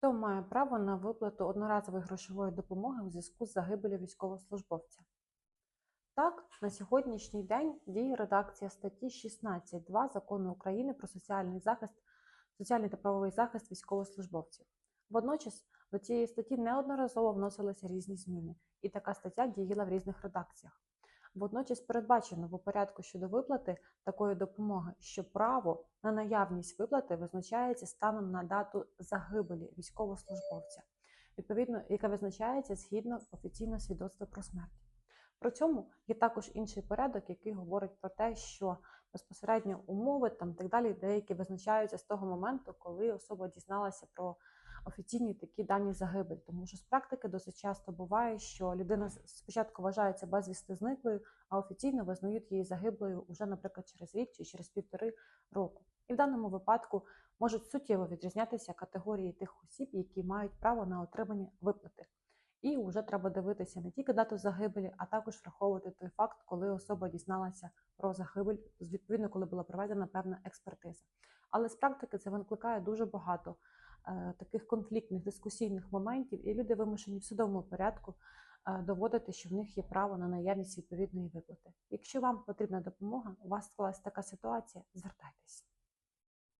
Хто має право на виплату одноразової грошової допомоги у зв'язку з загибелью військовослужбовця? Так, на сьогоднішній день діє редакція статті 16.2 Закону України про соціальний захист, соціальний та правовий захист військовослужбовців. Водночас до цієї статті неодноразово вносилися різні зміни, і така стаття діяла в різних редакціях. Водночас передбачено в порядку щодо виплати такої допомоги, що право на наявність виплати визначається станом на дату загибелі військовослужбовця, відповідно, яка визначається згідно офіційного свідоцтва про смерть. При цьому є також інший порядок, який говорить про те, що безпосередньо умови там так далі деякі визначаються з того моменту, коли особа дізналася про офіційні такі дані загибель. Тому що з практики досить часто буває, що людина спочатку вважається безвісти зниклою, а офіційно визнають її загиблою уже, наприклад, через рік чи через півтори року. І в даному випадку можуть суттєво відрізнятися категорії тих осіб, які мають право на отримання виплати. І вже треба дивитися не тільки дату загибелі, а також враховувати той факт, коли особа дізналася про загибель, відповідно, коли була проведена певна експертиза. Але з практики це викликає дуже багато таких конфліктних дискусійних моментів, і люди вимушені в судовому порядку е, доводити, що в них є право на наявність відповідної виплати. Якщо вам потрібна допомога, у вас склалась така ситуація, звертайтесь.